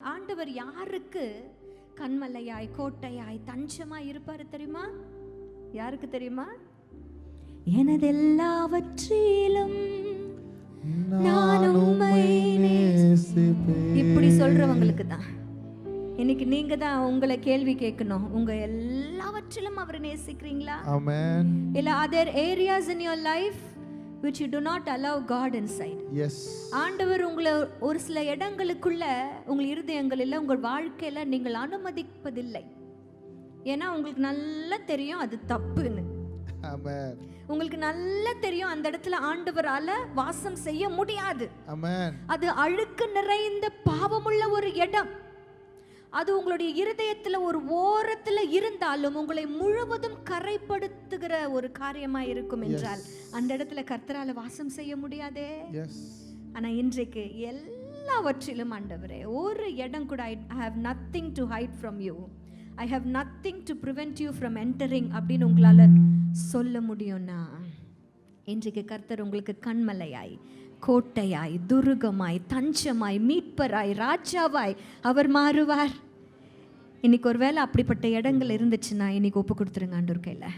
ஆண்டவர் யாருக்கு கண்மலையாய் கோட்டையாய் தஞ்சமாய் இருப்பாரு தெரியுமா? யாருக்கு தெரியுமா? உம்மை நேசிப்பேன். இப்படி சொல்றவங்களுக்கு தான். இன்னைக்கு நீங்க தான் உங்களை கேள்வி கேட்கணும். உங்க எல்லாவற்றிலும் அவரை நேசிக்கிறீங்களா. இல்ல other areas in your life which you do not allow God inside Yes. ஆண்டவர் உங்களை ஒரு சில இடங்களுக்குள்ள உங்கள் இருதயங்களில் உங்கள் வாழ்க்கையில நீங்கள் அனுமதிப்பதில்லை ஏன்னா உங்களுக்கு நல்லா தெரியும் அது தப்புன்னு. உங்களுக்கு நல்லா தெரியும் அந்த இடத்துல ஆண்டவரால வாசம் செய்ய முடியாது. அது அழுக்கு நிறைந்த பாவமுள்ள ஒரு இடம் அது உங்களுடைய இருதயத்துல ஒரு ஓரத்துல இருந்தாலும் உங்களை முழுவதும் கரைப்படுத்துகிற ஒரு காரியமா இருக்கும் என்றால் அந்த இடத்துல கர்த்தரால வாசம் செய்ய முடியாதே? Yes. ஆனா இன்றைக்கு எல்லாவற்றிலும் ஆண்டவரே ஒரு இடம் கூட I have nothing to hide from you I have nothing to prevent you from entering அப்படின்னு உங்களால சொல்ல முடியும்னா இன்றைக்கு கர்த்தர் உங்களுக்கு கண்மலையாய் கோட்டையாய் துருகமாய் தஞ்சமாய் மீட்பராய் ராஜாவாய் அவர் மாறுவார். இன்னைக்கு ஒருவேளை அப்படிப்பட்ட இடங்கள் இருந்துச்சுன்னா இன்னைக்கு ஒப்பு கொடுத்துருங்க ஆண்டவர் கையில்.